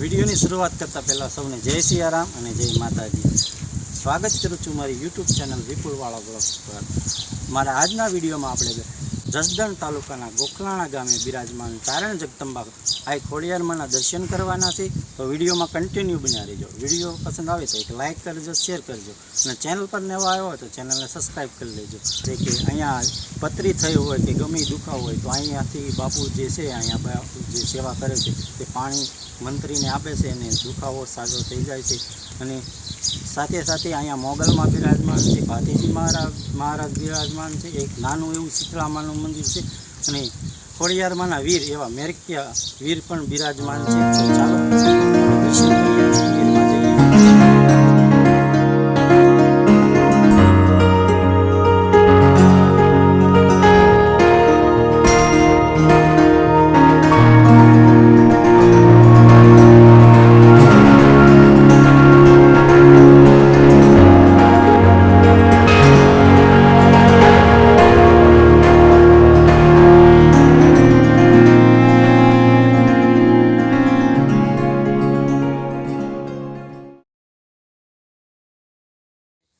વિડીયોની શરૂઆત કરતાં પહેલાં સૌને જય સિયારામ અને જય માતાજી. સ્વાગત કરું છું મારી યુટ્યુબ ચેનલ વિપુલવાળા બ્લોગ પર. મારા આજના વિડીયોમાં આપણે જસદણ તાલુકાના ગોખલાણા ગામે બિરાજમાન તારણ જગદંબા આ ખોડિયારમાંના દર્શન કરવાના છે. તો વિડીયોમાં કન્ટિન્યુ બન્યા રહેજો. વીડિયો પસંદ આવે તો એક લાઇક કરજો શેર કરજો. અને ચેનલ પર નવા આવ્યો હોય તો ચેનલને સબસ્ક્રાઈબ કરી લેજો. જે કે અહીંયા પતરી થઈ હોય કે ગમે દુખાવ હોય તો અહીંયાથી બાપુ જે છે, અહીંયા બાપુ જે સેવા કરે છે, તે પાણી મંત્રીને આપે છે અને દુખાવો સાજો થઈ જાય છે. અને સાથે સાથે અહીંયા મોગલમાં બિરાજમાન છે, ભાતીજી મહારાજ મહારાજ બિરાજમાન છે, એક નાનું એવું શીતળામાનું મંદિર છે અને ખોડિયારમાંના વીર એવા મેરકિયા વીર પણ બિરાજમાન છે. ચાલો.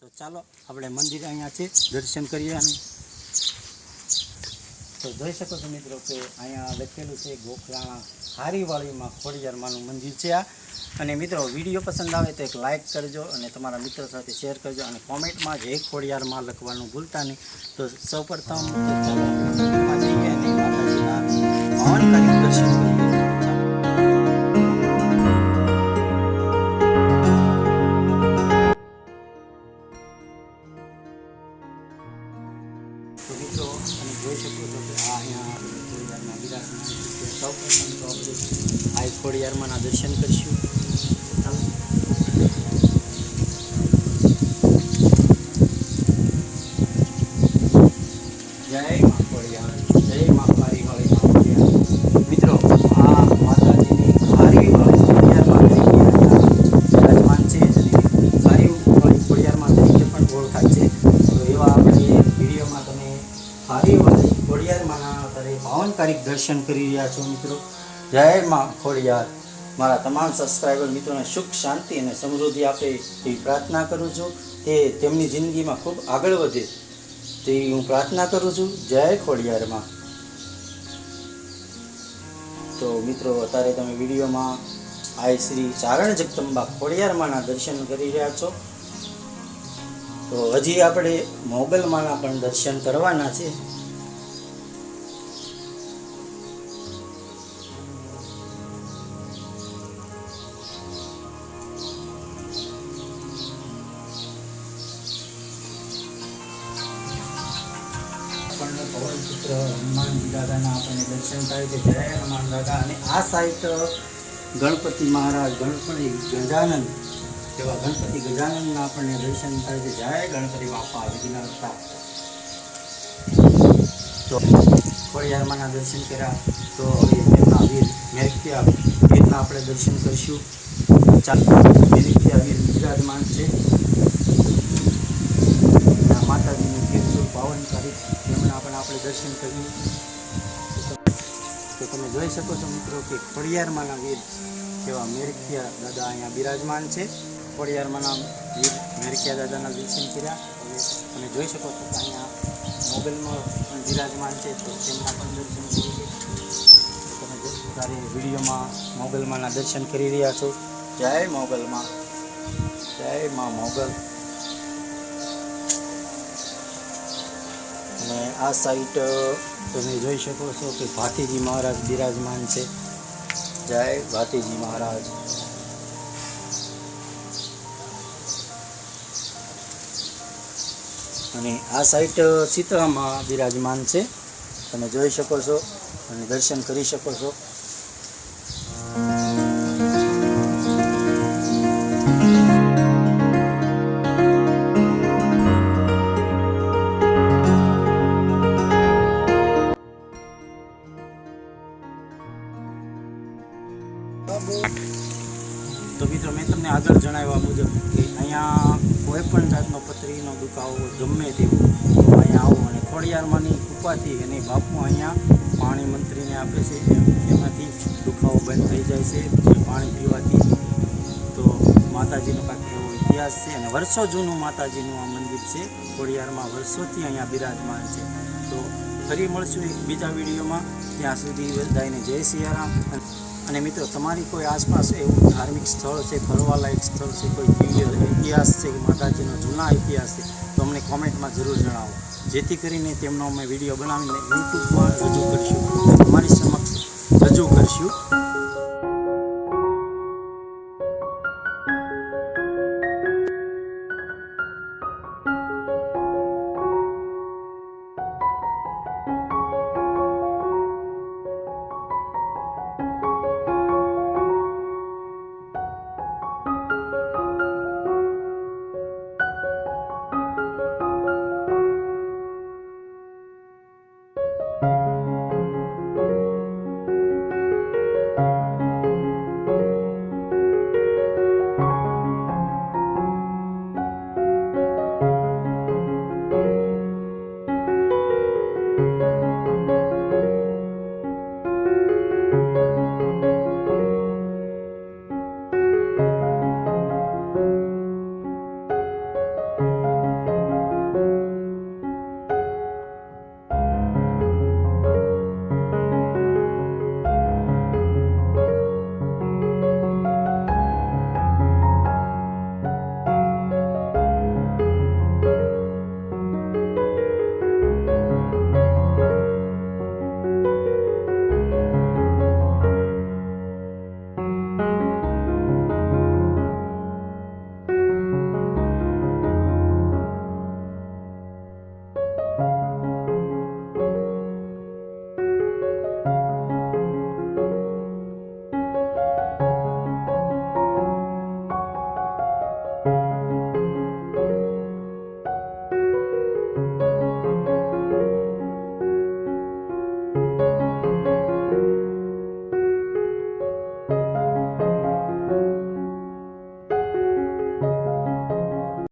તો ચાલો, આપણે મંદિર અહીંયા છે, દર્શન કરીએ તો જોઈ શકો છો મિત્રો કે અહીંયા લખેલું છે ગોખલાણા હારીવાળીમાં ખોડિયારમાંનું મંદિર છે આ. અને મિત્રો, વીડિયો પસંદ આવે તો એક લાઇક કરજો અને તમારા મિત્રો સાથે શેર કરજો અને કોમેન્ટમાં જે ખોડિયારમાં લખવાનું ભૂલતા નહીં. તો માતાજીના પાવનકારી દર્શન કરીશું. જય મા ખોડિયાર જય મા કારીવાળી મા ખોડિયાર મિત્રો, આ માતાજીની ખોડિયારમાં તરીકે પણ ઓળખાય છે. તો એવા આપણે વિડીયોમાં તમે કારીવાળી ખોડિયારમાંના અત્યારે પાવનકારિક દર્શન કરી રહ્યા છો મિત્રો. જય મા ખોડિયાર મારા તમામ સબસ્ક્રાઈબર મિત્રોને સુખ, શાંતિ અને સમૃદ્ધિ આપે એવી પ્રાર્થના કરું છું તે તેમની જિંદગીમાં ખૂબ આગળ વધે તેવી હું પ્રાર્થના કરું છું. જય ખોડિયારમાં. તો મિત્રો, અત્યારે તમે વિડીયોમાં આ શ્રી ચારણ જગદંબા ખોડિયારમાંના દર્શન કરી રહ્યા છો. તો હજી આપણે મોગલમાંના પણ દર્શન કરવાના છે. દાદાના આપણને દર્શન થાય છે. જય હનુમાન દાદા. અને આ સાહિત્ય ગણપતિ મહારાજ, ગણપતિ ગજાનંદ એવા ગણપતિ ગજાનંદના આપણને દર્શન થાય છે. જય ગણપતિ બાપા વિઘ્નતા તો ખોડિયારમાંના દર્શન કર્યા. તો તેમના વીર મેરક્યા વીરના આપણે દર્શન કરીશું. ચાલો મેરક્યા વીર બિરાજમાન છે આ માતાજીનું કીર્તન પાવનકારી તેમના પણ આપણે દર્શન કર્યું તો તમે જોઈ શકો છો મિત્રો કે ખોડિયારમાંના વીર જેવા મેરખિયા દાદા અહીંયા બિરાજમાન છે. ખોડિયારમાંના વીર મેરખિયા દાદાના દર્શન કર્યા. હવે તમે જોઈ શકો છો કે અહીંયા મોબાઈલમાં બિરાજમાન છે, તો તેમના પણ દર્શન કરી તમે તારે વિડીયોમાં મોગલમાંના દર્શન કરી રહ્યા છો. જય મોગલમાં જય મા મોગલ અને આ સાઈટ તમે જોઈ શકો છો કે ભાતીજી મહારાજ બિરાજમાન છે. જય ભાતીજી મહારાજ. અને આ સાઈટ શીતળામાં બિરાજમાન છે. તમે જોઈ શકો છો અને દર્શન કરી શકો છો. આગળ જણાવ્યા મુજબ કે અહીંયા કોઈ પણ જાતનો પથરીનો દુખાવો ગમે તે અહીંયા આવો અને ખોડિયારમાંની કૃપાથી અને બાપુ અહીંયા પાણી મંત્રીને આપે છે એમાંથી દુખાવો બંધ થઈ જાય છે પાણી પીવાથી. તો માતાજીનો કાંઈક એવો ઇતિહાસ છે અને વર્ષો જૂનું માતાજીનું આ મંદિર છે, ખોડિયારમાં વર્ષોથી અહીંયા બિરાજમાન છે. તો ફરી મળશું એક બીજા વિડીયોમાં. ત્યાં સુધી બધાને જય સિયારામ. અને મિત્રો, તમારી કોઈ આસપાસ એવું ધાર્મિક સ્થળ છે, ફરવાલાયક સ્થળ છે, કોઈ દિવ્ય ઇતિહાસ છે માતાજીનો જૂના ઇતિહાસ છે, તો અમને કોમેન્ટમાં જરૂર જણાવો. જેથી કરીને તેમનો અમે વીડિયો બનાવીને યુટ્યુબમાં રજૂ કરીશું તમારી સમક્ષ રજૂ કરીશું.